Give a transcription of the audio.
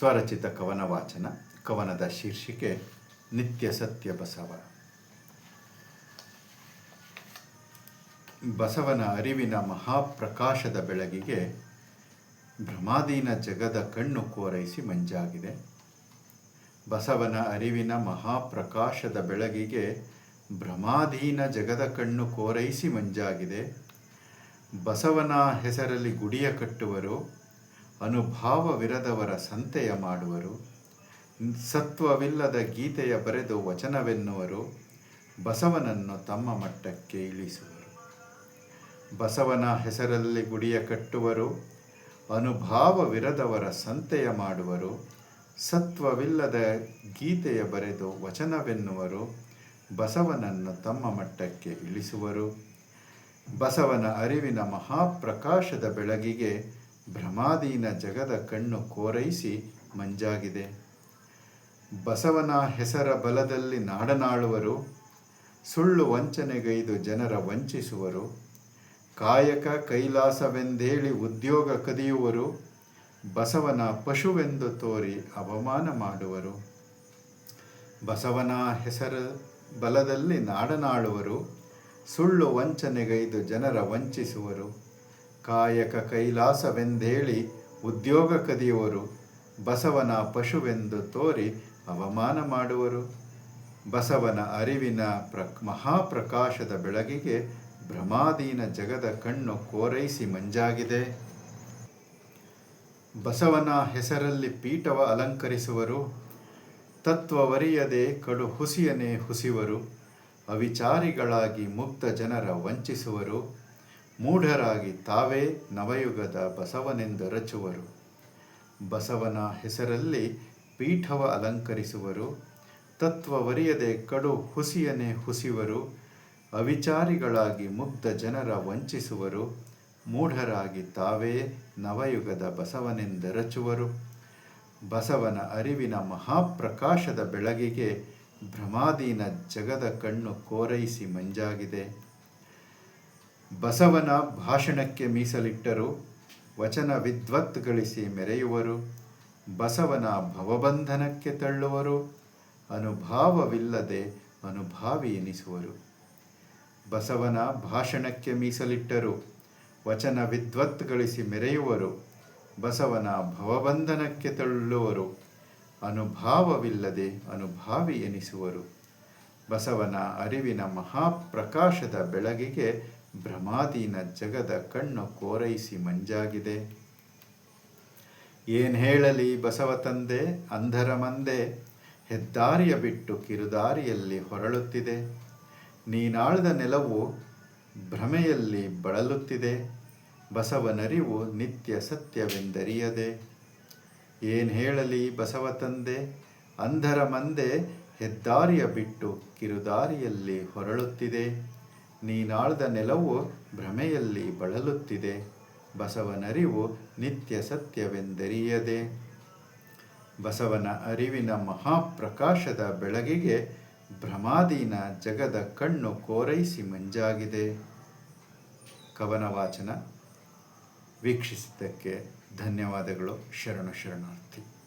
ಸ್ವರಚಿತ ಕವನ ವಾಚನ ಕವನದ ಶೀರ್ಷಿಕೆ ನಿತ್ಯ ಸತ್ಯ ಬಸವ. ಬಸವನ ಅರಿವಿನ ಮಹಾಪ್ರಕಾಶದ ಬೆಳಗಿಗೆ ಭ್ರಮಾದೀನ ಜಗದ ಕಣ್ಣು ಕೋರೈಸಿ ಮಂಜಾಗಿದೆ. ಬಸವನ ಅರಿವಿನ ಮಹಾಪ್ರಕಾಶದ ಬೆಳಗಿಗೆ ಭ್ರಮಾಧೀನ ಜಗದ ಕಣ್ಣು ಕೋರೈಸಿ ಮಂಜಾಗಿದೆ. ಬಸವನ ಹೆಸರಲ್ಲಿ ಗುಡಿಯ ಕಟ್ಟುವರು ಅನುಭಾವವಿರದವರ ಸಂತೆಯ ಮಾಡುವರು. ಸತ್ವವಿಲ್ಲದ ಗೀತೆಯ ಬರೆದು ವಚನವೆನ್ನುವರು. ಬಸವನನ್ನು ತಮ್ಮ ಮಟ್ಟಕ್ಕೆ ಇಳಿಸುವರು. ಬಸವನ ಹೆಸರಲ್ಲಿ ಗುಡಿಯ ಕಟ್ಟುವರು. ಅನುಭಾವವಿರದವರ ಸಂತೆಯ ಮಾಡುವರು. ಸತ್ವವಿಲ್ಲದ ಗೀತೆಯ ಬರೆದು ವಚನವೆನ್ನುವರು. ಬಸವನನ್ನು ತಮ್ಮ ಮಟ್ಟಕ್ಕೆ ಇಳಿಸುವರು. ಬಸವನ ಅರಿವಿನ ಮಹಾಪ್ರಕಾಶದ ಬೆಳಗಿಗೆ ಭ್ರಮಾದೀನ ಜಗದ ಕಣ್ಣು ಕೋರೈಸಿ ಮಂಜಾಗಿದೆ. ಬಸವನ ಹೆಸರ ಬಲದಲ್ಲಿ ನಾಡನಾಳುವರು, ಸುಳ್ಳು ವಂಚನೆಗೈದು ಜನರ ವಂಚಿಸುವರು, ಕಾಯಕ ಕೈಲಾಸವೆಂದೇಳಿ ಉದ್ಯೋಗ ಕದಿಯುವರು, ಬಸವನ ಪಶುವೆಂದು ತೋರಿ ಅವಮಾನ ಮಾಡುವರು. ಬಸವನ ಹೆಸರ ಬಲದಲ್ಲಿ ನಾಡನಾಳುವರು, ಸುಳ್ಳು ವಂಚನೆಗೈದು ಜನರ ವಂಚಿಸುವರು. ಕಾಯಕ ಕೈಲಾಸವೆಂದೇಳಿ ಉದ್ಯೋಗ ಕದಿಯುವರು, ಬಸವನ ಪಶುವೆಂದು ತೋರಿ ಅವಮಾನ ಮಾಡುವರು. ಬಸವನ ಅರಿವಿನ ಪ್ರ ಮಹಾಪ್ರಕಾಶದ ಬೆಳಗಿಗೆ ಭ್ರಮಾದೀನ ಜಗದ ಕಣ್ಣು ಕೋರೈಸಿ ಮಂಜಾಗಿದೆ. ಬಸವನ ಹೆಸರಲ್ಲಿ ಪೀಠವ ಅಲಂಕರಿಸುವರು. ತತ್ವವರಿಯದೆ ಕಡು ಹುಸಿಯನೇ ಹುಸಿವರು. ಅವಿಚಾರಿಗಳಾಗಿ ಮುಕ್ತ ಜನರ ವಂಚಿಸುವರು. ಮೂಢರಾಗಿ ತಾವೇ ನವಯುಗದ ಬಸವನೆಂದು ರಚುವರು. ಬಸವನ ಹೆಸರಲ್ಲಿ ಪೀಠವ ಅಲಂಕರಿಸುವರು. ತತ್ವವರಿಯದೆ ಕಡು ಹುಸಿಯನೆ ಹುಸಿವರು. ಅವಿಚಾರಿಗಳಾಗಿ ಮುಗ್ಧ ಜನರ ವಂಚಿಸುವರು. ಮೂಢರಾಗಿ ತಾವೇ ನವಯುಗದ ಬಸವನೆಂದರಚುವರು ಬಸವನ ಅರಿವಿನ ಮಹಾಪ್ರಕಾಶದ ಬೆಳಗಿಗೆ ಭ್ರಮಾದೀನ ಜಗದ ಕಣ್ಣು ಕೋರೈಸಿ ಮಂಜಾಗಿದೆ. ಬಸವನ ಭಾಷಣಕ್ಕೆ ಮೀಸಲಿಟ್ಟರು, ವಚನ ವಿದ್ವತ್ ಗಳಿಸಿ ಮೆರೆಯುವರು, ಬಸವನ ಭವಬಂಧನಕ್ಕೆ ತಳ್ಳುವರು, ಅನುಭಾವವಿಲ್ಲದೆ ಅನುಭಾವಿ ಎನಿಸುವರು. ಬಸವನ ಭಾಷಣಕ್ಕೆ ಮೀಸಲಿಟ್ಟರು, ವಚನ ವಿದ್ವತ್ ಗಳಿಸಿ ಮೆರೆಯುವರು, ಬಸವನ ಭವಬಂಧನಕ್ಕೆ ತಳ್ಳುವರು, ಅನುಭಾವವಿಲ್ಲದೆ ಅನುಭಾವಿ ಎನಿಸುವರು. ಬಸವನ ಅರಿವಿನ ಮಹಾಪ್ರಕಾಶದ ಬೆಳಗಿಗೆ ಭ್ರಮಾದೀನ ಜಗದ ಕಣ್ಣು ಕೋರೈಸಿ ಮಂಜಾಗಿದೆ. ಏನ್ ಹೇಳಲಿ ಬಸವ ತಂದೆ? ಅಂಧರ ಮಂದೆ. ಹೆದ್ದಾರಿಯ ಬಿಟ್ಟು ಕಿರುದಾರಿಯಲ್ಲಿ ಹೊರಳುತ್ತಿದೆ. ನೀನಾಳದ ನೆಲವು ಭ್ರಮೆಯಲ್ಲಿ ಬಳಲುತ್ತಿದೆ. ಬಸವನರಿವು ನಿತ್ಯ ಸತ್ಯವೆಂದರಿಯದೆ. ಏನ್ ಹೇಳಲಿ ಬಸವ ತಂದೆ? ಅಂಧರ ಮಂದೆ ಹೆದ್ದಾರಿಯ ಬಿಟ್ಟು ಕಿರುದಾರಿಯಲ್ಲಿ ಹೊರಳುತ್ತಿದೆ. ನೀನಾಳ್ದ ನೆಲವು ಭ್ರಮೆಯಲ್ಲಿ ಬಳಲುತ್ತಿದೆ. ಬಸವನರಿವು ನಿತ್ಯ ಸತ್ಯವೆಂದರಿಯದೆ. ಬಸವನ ಅರಿವಿನ ಮಹಾಪ್ರಕಾಶದ ಬೆಳಗಿಗೆ ಭ್ರಮಾದೀನ ಜಗದ ಕಣ್ಣು ಕೋರೈಸಿ ಮಂಜಾಗಿದೆ. ಕವನ ವಾಚನ ವೀಕ್ಷಿಸಿದ್ದಕ್ಕೆ ಧನ್ಯವಾದಗಳು. ಶರಣು ಶರಣಾರ್ಥಿ.